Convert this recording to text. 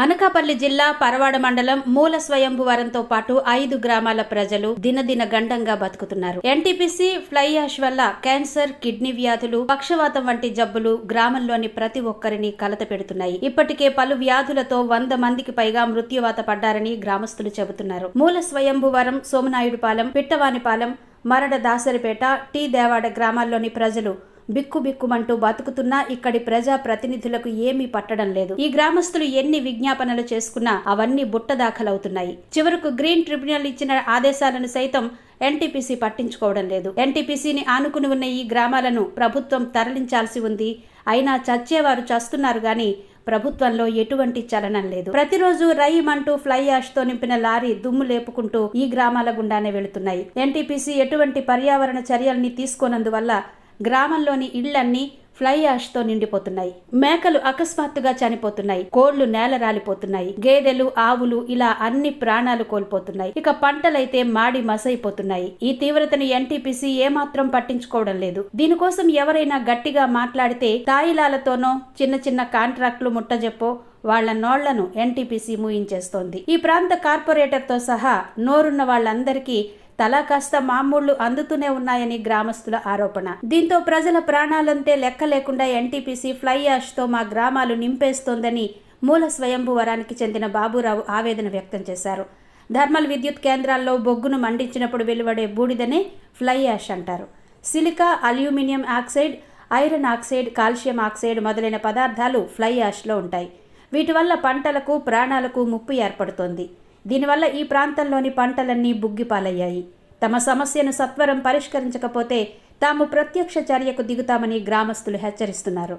అనకాపల్లి జిల్లా పరవాడ మండలం మూల స్వయంభువరంతో పాటు ఐదు గ్రామాల ప్రజలు దినదిన గండంగా బతుకుతున్నారు. ఎన్టీపీసీ ఫ్లై యాష్ వల్ల క్యాన్సర్ కిడ్నీ వ్యాధులు పక్షవాతం వంటి జబ్బులు గ్రామంలోని ప్రతి ఒక్కరిని కలత పెడుతున్నాయి. ఇప్పటికే పలు వ్యాధులతో వంద మందికి పైగా మృత్యువాత పడ్డారని గ్రామస్తులు చెబుతున్నారు. మూల స్వయంభువరం సోమనాయుడుపాలెం పిట్టవానిపాలెం మరడ దాసరిపేట టీ దేవాడ గ్రామాల్లోని ప్రజలు బిక్కుబిక్కుమంటూ బతుకుతున్నా ఇక్కడి ప్రజా ప్రతినిధులకు ఏమీ పట్టడం లేదు. ఈ గ్రామస్తులు ఎన్ని విజ్ఞాపనలు చేసుకున్నా అవన్నీ బుట్ట దాఖలవుతున్నాయి. చివరకు గ్రీన్ ట్రిబ్యునల్ ఇచ్చిన ఆదేశాలను సైతం ఎన్టీపీసీ పట్టించుకోవడం లేదు. ఎన్టీపీసీని ఆనుకుని ఉన్న ఈ గ్రామాలను ప్రభుత్వం తరలించాల్సి ఉంది. అయినా చచ్చేవారు చస్తున్నారు గాని ప్రభుత్వంలో ఎటువంటి చలనం లేదు. ప్రతిరోజు రైమంటూ ఫ్లై యాష్తో నింపిన లారీ దుమ్ము లేపుకుంటూ ఈ గ్రామాల గుండానే వెళుతున్నాయి. ఎన్టీపీసీ ఎటువంటి పర్యావరణ చర్యల్ని తీసుకోనందువల్ల గ్రామంలోని ఇళ్ళన్నీ ఫ్లై యాష్తో నిండిపోతున్నాయి. మేకలు అకస్మాత్తుగా చనిపోతున్నాయి. కోళ్ళు నేల రాలిపోతున్నాయి. గేదెలు ఆవులు ఇలా అన్ని ప్రాణాలు కోల్పోతున్నాయి. ఇక పంటలైతే మాడి మసైపోతున్నాయి. ఈ తీవ్రతను ఎన్టీపీసీ ఏమాత్రం పట్టించుకోవడం లేదు. దీనికోసం ఎవరైనా గట్టిగా మాట్లాడితే తాయిలాలతోనో చిన్న చిన్న కాంట్రాక్టులు ముట్టజెప్పో వాళ్ళ నోళ్ళను ఎన్టీపీసీ మూయించేస్తోంది. ఈ ప్రాంత కార్పొరేటర్తో సహా నోరున్న వాళ్ళందరికీ తలా కాస్త మామూళ్ళు అందుతూనే ఉన్నాయని గ్రామస్తుల ఆరోపణ. దీంతో ప్రజల ప్రాణాలంతే లెక్క లేకుండా ఎన్టీపీసీ ఫ్లై యాష్తో మా గ్రామాలు నింపేస్తోందని మూల స్వయంభువరానికి చెందిన బాబురావు ఆవేదన వ్యక్తం చేశారు. థర్మల్ విద్యుత్ కేంద్రాల్లో బొగ్గును మండించినప్పుడు వెలువడే బూడిదనే ఫ్లై యాష్ అంటారు. Silica aluminium oxide iron oxide calcium oxide మొదలైన పదార్థాలు ఫ్లై యాష్లో ఉంటాయి. వీటి వల్ల పంటలకు ప్రాణాలకు ముప్పు ఏర్పడుతోంది. దీనివల్ల ఈ ప్రాంతంలోని పంటలన్నీ బుగ్గిపాలయ్యాయి. తమ సమస్యను సత్వరం పరిష్కరించకపోతే తాము ప్రత్యక్ష చర్యకు దిగుతామని గ్రామస్తులు హెచ్చరిస్తున్నారు.